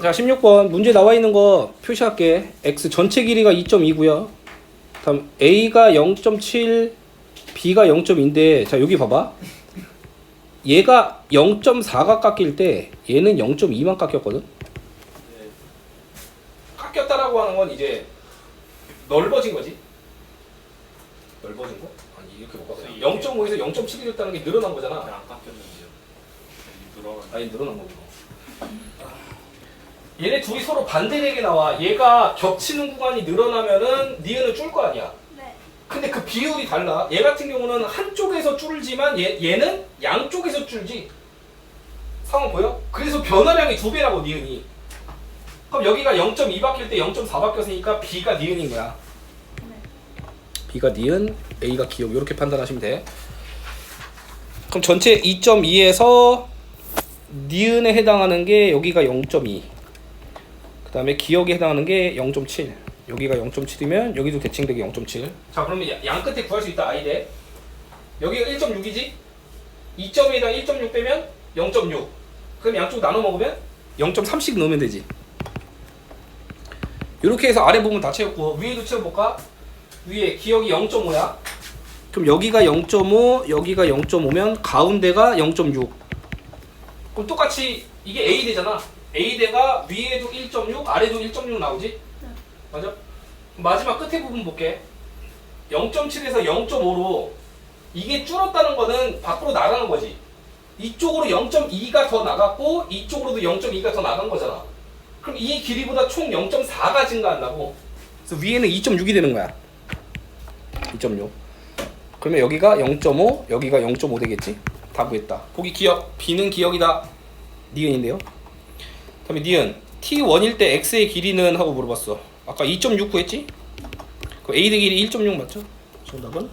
자 16번 문제 나와 있는 거 표시할게 x 전체 길이가 2.2고요 다음 a가 0.7 b가 0.2인데 자 여기 봐봐 얘가 0.4가 깎일 때 얘는 0.2만 깎였거든 깎였다라고 하는 건 이제 넓어진 거지 넓어진 거? 아니 이렇게 못 깎아 0.5에서 0.7이 됐다는 게 늘어난 거잖아 안 깎였는데요. 늘어가. 아니 늘어난 거고. 얘네 둘이 서로 반대되게 나와. 얘가 겹치는 구간이 늘어나면은 니은은 줄 거 아니야. 네. 근데 그 비율이 달라. 얘 같은 경우는 한쪽에서 줄지만 얘, 얘는 양쪽에서 줄지. 상황 보여? 그래서 변화량이 두 배라고 니은이. 그럼 여기가 0.2 바뀔 때 0.4 바뀌었으니까 B가 니은인 거야. 네. B가 니은, A가 기억 이렇게 판단하시면 돼. 그럼 전체 2.2에서 니은에 해당하는 게 여기가 0.2. 그 다음에 기억에 해당하는 게 0.7. 여기가 0.7이면 여기도 대칭되게 0.7. 자 그러면 야- 양 끝에 구할 수 있다 아이데. 여기가 1.6이지? 2.2에다 1.6 빼면 0.6. 그럼 양쪽 나눠 먹으면 0.3씩 넣으면 되지. 이렇게 해서 아래 부분 다 채웠고 위에도 채워볼까? 위에 기억이 0.5야. 그럼 여기가 0.5, 여기가 0.5면 가운데가 0.6. 그럼 똑같이 이게 A 대잖아. A 대가 위에도 1.6, 아래도 1.6 나오지? 맞아? 마지막 끝에 부분 볼게. 0.7에서 0.5로 이게 줄었다는 거는 밖으로 나가는 거지. 이쪽으로 0.2가 더 나갔고 이쪽으로도 0.2가 더 나간 거잖아. 그럼 이 길이보다 총 0.4가 증가한다고. 그래서 위에는 2.6이 되는 거야. 2.6. 그러면 여기가 0.5, 여기가 0.5 되겠지? 다 구했다. 보기 기억, B는 기억이다. 니은인데요. 그다음에 니은 T1일 때 X의 길이는 하고 물어봤어. 아까 2.6 구했지? 그 A 의 길이 1.6 맞죠? 정답은